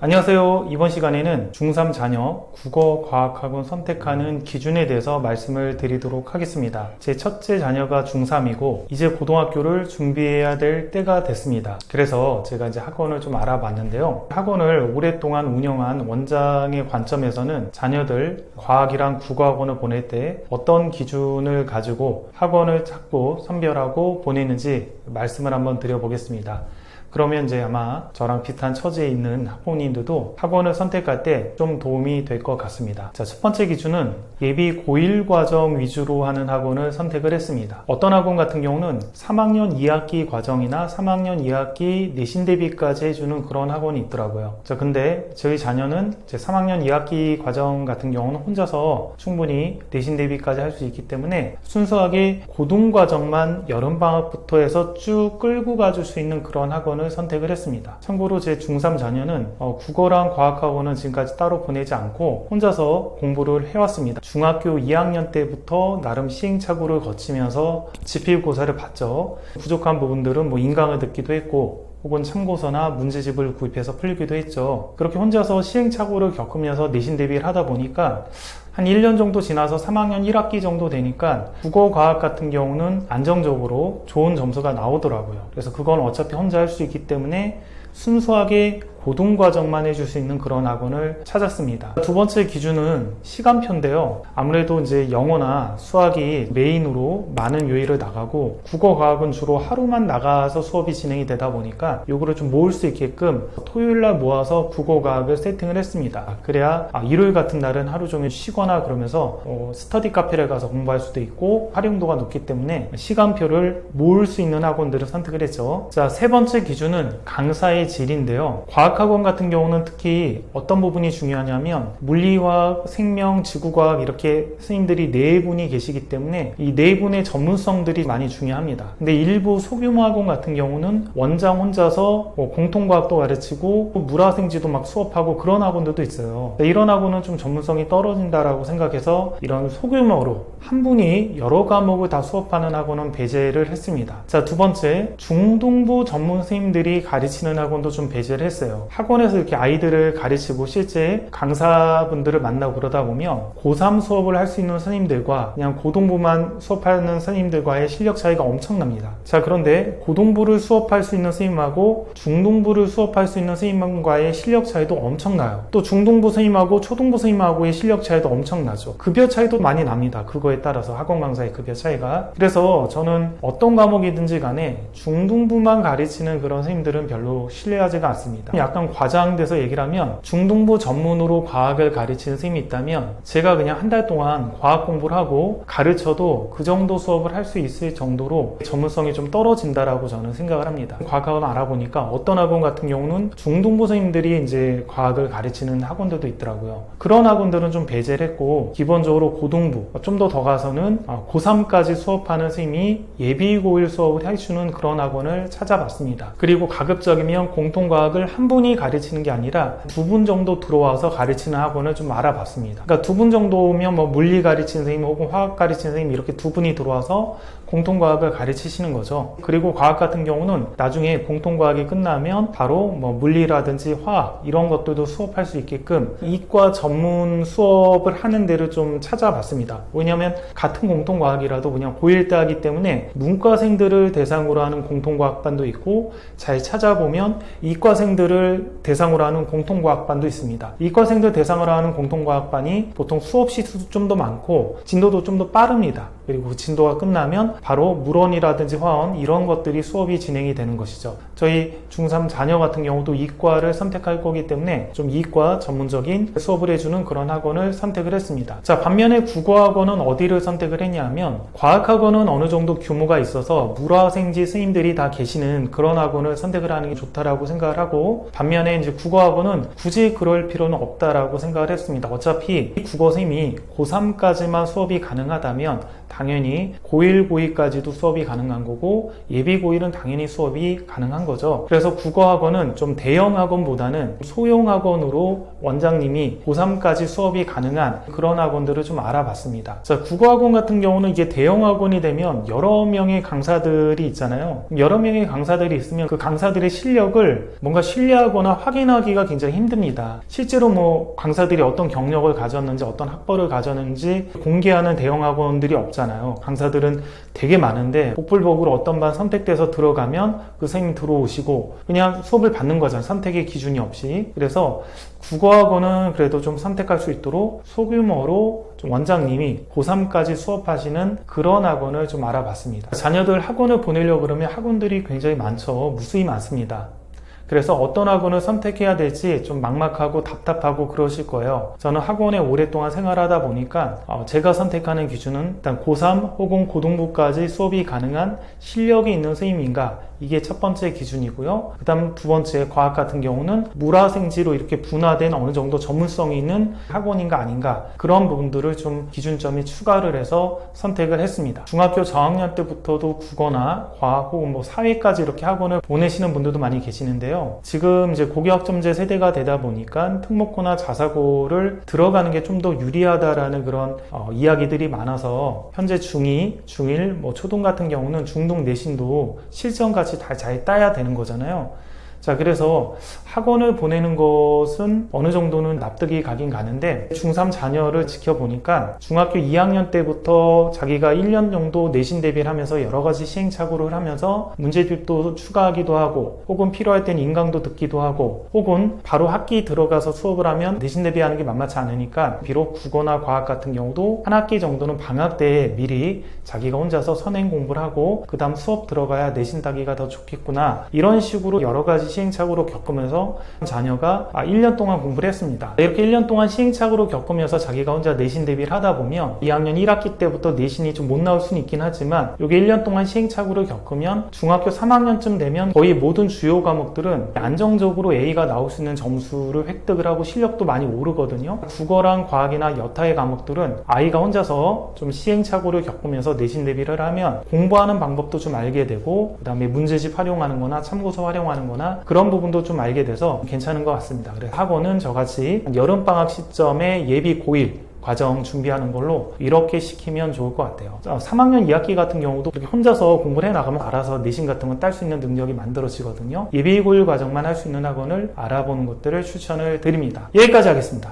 안녕하세요. 이번 시간에는 중3 자녀 국어 과학학원 선택하는 기준에 대해서 말씀을 드리도록 하겠습니다. 제 첫째 자녀가 중3이고 이제 고등학교를 준비해야 될 때가 됐습니다. 그래서 제가 이제 학원을 좀 알아봤는데요. 학원을 오랫동안 운영한 원장의 관점에서는 자녀들 과학이랑 국어학원을 보낼 때 어떤 기준을 가지고 학원을 찾고 선별하고 보내는지 말씀을 한번 드려보겠습니다. 그러면 이제 아마 저랑 비슷한 처지에 있는 학부모님들도 학원을 선택할 때 좀 도움이 될 것 같습니다. 자, 첫 번째 기준은 예비 고1 과정 위주로 하는 학원을 선택을 했습니다. 어떤 학원 같은 경우는 3학년 2학기 과정이나 3학년 2학기 내신 대비까지 해주는 그런 학원이 있더라고요. 자, 근데 저희 자녀는 제 3학년 2학기 과정 같은 경우는 혼자서 충분히 내신 대비까지 할 수 있기 때문에 순수하게 고등 과정만 여름 방학부터 해서 쭉 끌고 가줄 수 있는 그런 학원 을 선택을 했습니다. 참고로 제 중3 자녀는 어, 국어랑 과학학원은 지금까지 따로 보내지 않고 혼자서 공부를 해왔습니다. 중학교 2학년 때부터 나름 시행착오를 거치면서 지필고사를 봤죠. 부족한 부분들은 뭐 인강을 듣기도 했고 혹은 참고서나 문제집을 구입해서 풀기도 했죠. 그렇게 혼자서 시행착오를 겪으면서 내신 대비를 하다 보니까 한 1년 정도 지나서 3학년 1학기 정도 되니까 국어 과학 같은 경우는 안정적으로 좋은 점수가 나오더라고요. 그래서 그건 어차피 혼자 할 수 있기 때문에 순수하게 고등 과정만 해줄 수 있는 그런 학원을 찾았습니다. 두 번째 기준은 시간표인데요. 아무래도 이제 영어나 수학이 메인으로 많은 요일을 나가고 국어 과학은 주로 하루만 나가서 수업이 진행이 되다 보니까 요거를 좀 모을 수 있게끔 토요일 날 모아서 국어 과학을 세팅을 했습니다. 그래야 아, 일요일 같은 날은 하루 종일 쉬거나 그러면서 어, 스터디 카페를 가서 공부할 수도 있고 활용도가 높기 때문에 시간표를 모을 수 있는 학원들을 선택을 했죠. 자, 세 번째 기준은 강사의 질인데요. 과학 학원 같은 경우는 특히 어떤 부분이 중요하냐면 물리화학, 생명, 지구과학 이렇게 스님들이 네 분이 계시기 때문에 이 네 분의 전문성들이 많이 중요합니다. 근데 일부 소규모 학원 같은 경우는 원장 혼자서 뭐 공통과학도 가르치고 물화생지도 막 수업하고 그런 학원들도 있어요. 이런 학원은 좀 전문성이 떨어진다라고 생각해서 이런 소규모로 한 분이 여러 과목을 다 수업하는 학원은 배제를 했습니다. 자, 두 번째, 중등부 전문 선생님들이 가르치는 학원도 좀 배제를 했어요. 학원에서 이렇게 아이들을 가르치고 실제 강사분들을 만나고 그러다 보면 고3 수업을 할 수 있는 선생님들과 그냥 고등부만 수업하는 선생님들과의 실력 차이가 엄청납니다. 자, 그런데 고등부를 수업할 수 있는 선생님하고 중등부를 수업할 수 있는 선생님과의 실력 차이도 엄청나요. 또 중등부 선생님하고 초등부 선생님하고의 실력 차이도 엄청나죠. 급여 차이도 많이 납니다. 그거에 따라서 학원 강사의 급여 차이가. 그래서 저는 어떤 과목이든지 간에 중등부만 가르치는 그런 선생님들은 별로 신뢰하지가 않습니다. 약간 과장돼서 얘기를 하면 중등부 전문으로 과학을 가르치는 선생님이 있다면 제가 그냥 한 달 동안 과학 공부를 하고 가르쳐도 그 정도 수업을 할 수 있을 정도로 전문성이 좀 떨어진다라고 저는 생각을 합니다. 과학학원 알아보니까 어떤 학원 같은 경우는 중등부 선생님들이 이제 과학을 가르치는 학원들도 있더라고요. 그런 학원들은 좀 배제를 했고 기본적으로 고등부 좀 더 더 가서는 고3까지 수업하는 선생님이 예비 고1 수업을 해주는 그런 학원을 찾아봤습니다. 그리고 가급적이면 공통과학을 한 분이 가르치는 게 아니라 두 분 정도 들어와서 가르치는 학원을 좀 알아봤습니다. 그러니까 두 분 정도면 뭐 물리 가르치는 선생님 혹은 화학 가르치는 선생님 이렇게 두 분이 들어와서 공통과학을 가르치시는 거죠. 그리고 과학 같은 경우는 나중에 공통과학이 끝나면 바로 뭐 물리라든지 화학 이런 것들도 수업할 수 있게끔 이과 전문 수업을 하는 데를 좀 찾아봤습니다. 왜냐하면 같은 공통과학이라도 그냥 고1 때 하기 때문에 문과생들을 대상으로 하는 공통과학반도 있고 잘 찾아보면 이과 생들을 대상으로 하는 공통과학반도 있습니다. 이과생들 대상으로 하는 공통과학반이 보통 수업 시수도 좀 더 많고 진도도 좀 더 빠릅니다. 그리고 그 진도가 끝나면 바로 물원이라든지 화원 이런 것들이 수업이 진행이 되는 것이죠. 저희 중3 자녀 같은 경우도 이과를 선택할 거기 때문에 좀 이과 전문적인 수업을 해주는 그런 학원을 선택을 했습니다. 자, 반면에 국어학원은 어디를 선택을 했냐면 과학학원은 어느 정도 규모가 있어서 물화생지 스님들이 다 계시는 그런 학원을 선택을 하는 게 좋다라고 생각을 하고 반면에 이제 국어학원은 굳이 그럴 필요는 없다라고 생각을 했습니다. 어차피 국어 선생님이 고3까지만 수업이 가능하다면 당연히 고1, 고2까지도 수업이 가능한 거고 예비 고1은 당연히 수업이 가능한 거죠. 그래서 국어학원은 좀 대형 학원보다는 소형 학원으로 원장님이 고3까지 수업이 가능한 그런 학원들을 좀 알아봤습니다. 자, 국어학원 같은 경우는 이게 대형 학원이 되면 여러 명의 강사들이 있잖아요. 여러 명의 강사들이 있으면 그 강사들의 실력을 뭔가 신뢰하거나 확인하기가 굉장히 힘듭니다. 실제로 뭐 강사들이 어떤 경력을 가졌는지 어떤 학벌을 가졌는지 공개하는 대형 학원들이 없잖아요. 강사들은 되게 많은데 복불복으로 어떤 반 선택돼서 들어가면 그 선생님 들어 오시고 그냥 수업을 받는 거잖아요. 선택의 기준이 없이. 그래서 국어학원은 그래도 좀 선택할 수 있도록 소규모로 좀 원장님이 고3까지 수업하시는 그런 학원을 좀 알아봤습니다. 자녀들 학원을 보내려고 그러면 학원들이 굉장히 많죠. 무수히 많습니다. 그래서 어떤 학원을 선택해야 될지 좀 막막하고 답답하고 그러실 거예요. 저는 학원에 오랫동안 생활하다 보니까 어, 제가 선택하는 기준은 일단 고3 혹은 고등부까지 수업이 가능한 실력이 있는 선생님인가 이게 첫 번째 기준이고요. 그 다음 두 번째 과학 같은 경우는 물화생지로 이렇게 분화된 어느 정도 전문성이 있는 학원인가 아닌가 그런 부분들을 좀 기준점이 추가를 해서 선택을 했습니다. 중학교 저학년 때부터도 국어나 과학 혹은 뭐 사회까지 이렇게 학원을 보내시는 분들도 많이 계시는데요. 지금 이제 고교학점제 세대가 되다 보니까 특목고나 자사고를 들어가는 게 좀 더 유리하다라는 그런 어, 이야기들이 많아서 현재 중2, 중1, 뭐 초등 같은 경우는 중등 내신도 실전 같이 다 잘 따야 되는 거잖아요. 자, 그래서 학원을 보내는 것은 어느 정도는 납득이 가긴 가는데 중3 자녀를 지켜보니까 중학교 2학년 때부터 자기가 1년 정도 내신 대비를 하면서 여러 가지 시행착오를 하면서 문제집도 추가하기도 하고 혹은 필요할 땐 인강도 듣기도 하고 혹은 바로 학기 들어가서 수업을 하면 내신 대비하는 게 만만치 않으니까 비록 국어나 과학 같은 경우도 한 학기 정도는 방학 때 미리 자기가 혼자서 선행 공부를 하고 그 다음 수업 들어가야 내신 따기가 더 좋겠구나. 이런 식으로 여러 가지 시행착오로 겪으면서 자녀가 아, 1년 동안 공부를 했습니다. 이렇게 1년 동안 시행착오로 겪으면서 자기가 혼자 내신 대비를 하다 보면 2학년 1학기 때부터 내신이 좀 못 나올 수는 있긴 하지만 이게 1년 동안 시행착오를 겪으면 중학교 3학년쯤 되면 거의 모든 주요 과목들은 안정적으로 A가 나올 수 있는 점수를 획득을 하고 실력도 많이 오르거든요. 국어랑 과학이나 여타의 과목들은 아이가 혼자서 좀 시행착오를 겪으면서 내신 대비를 하면 공부하는 방법도 좀 알게 되고 그 다음에 문제집 활용하는 거나 참고서 활용하는 거나 그런 부분도 좀 알게 돼서 괜찮은 것 같습니다. 그래서 학원은 저같이 여름방학 시점에 예비 고1 과정 준비하는 걸로 이렇게 시키면 좋을 것 같아요. 3학년 2학기 같은 경우도 이렇게 혼자서 공부를 해 나가면 알아서 내신 같은 건 딸 수 있는 능력이 만들어지거든요. 예비 고1 과정만 할 수 있는 학원을 알아보는 것들을 추천을 드립니다. 여기까지 하겠습니다.